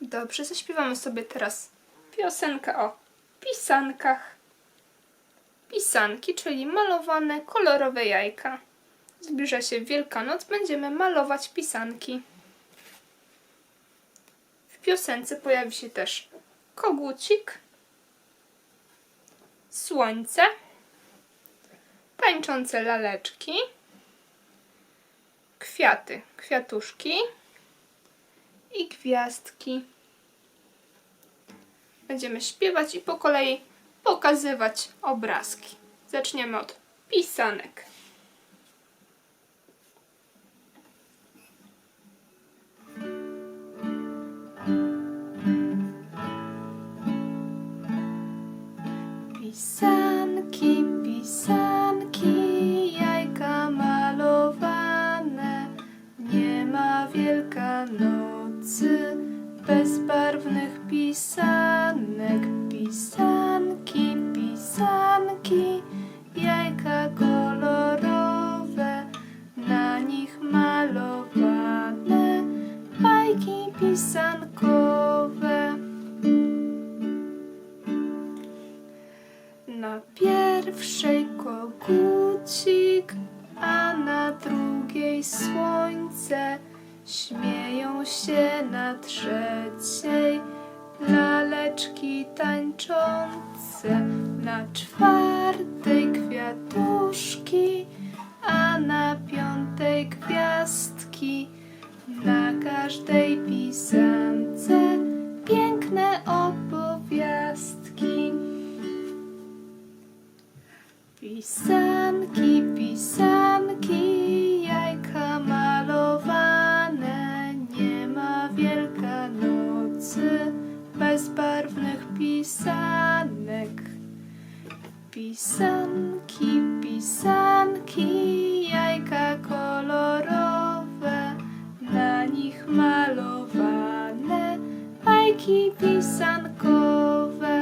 Dobrze, zaśpiewamy sobie teraz piosenkę o pisankach. Pisanki, czyli malowane kolorowe jajka. Zbliża się Wielkanoc, będziemy malować pisanki. W piosence pojawi się też kogucik, słońce, tańczące laleczki, kwiaty, kwiatuszki i gwiazdki. Będziemy śpiewać i po kolei pokazywać obrazki. Zaczniemy od pisanek. Pisanki, Wielkanocy bez barwnych pisanek. Pisanki, pisanki, jajka kolorowe, na nich malowane bajki pisankowe. Na pierwszej kogucik, a na drugiej słońce. Śmieją się na trzeciej laleczki tańczące. Na czwartej kwiatuszki, a na piątej gwiazdki. Na każdej pisance piękne opowiastki. Pisanki, pisanki, Pisanki, pisanki, jajka kolorowe, na nich malowane bajki pisankowe.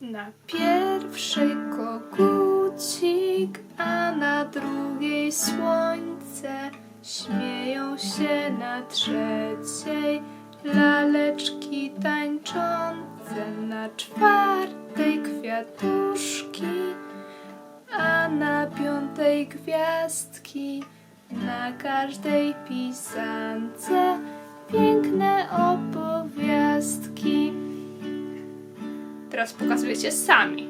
Na pierwszej kogucik, a na drugiej słońce. Śmieją się na trzeciej laleczki tańczące. Na czwartej kwiatuszki, a na piątej gwiazdki. Na każdej pisance piękne opowiastki. Teraz pokazujecie sami.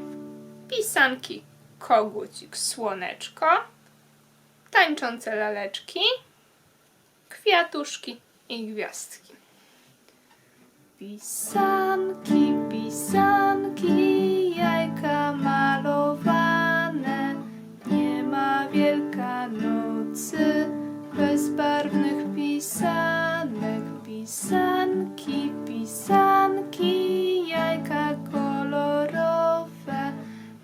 Pisanki, kogucik, słoneczko, tańczące laleczki, kwiatuszki i gwiazdki. Pisanki, pisanki, Wielkanocy bez barwnych pisanek. Pisanki, pisanki, jajka kolorowe,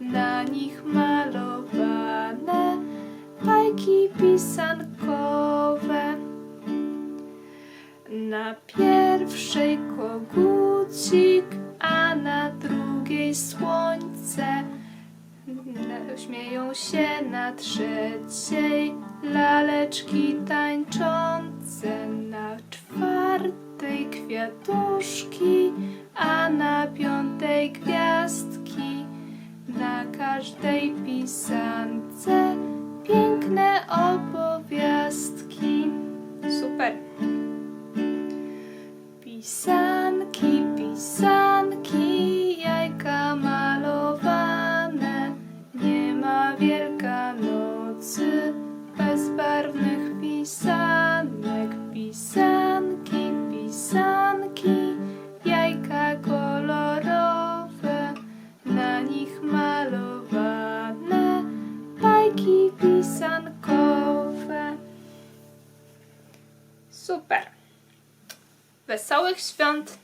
na nich malowane bajki pisankowe. Na pierwszej kogucik, a na drugiej słońce. Śmieją się na trzeciej laleczki tańczące, na czwartej kwiatuszki, a na piątej gwiazdki. Na każdej pisance piękne opowiastki. Super. Pisanki, pisanki, pisanek. Pisanki, pisanki, jajka kolorowe, na nich malowane bajki pisankowe. Super. Wesołych świąt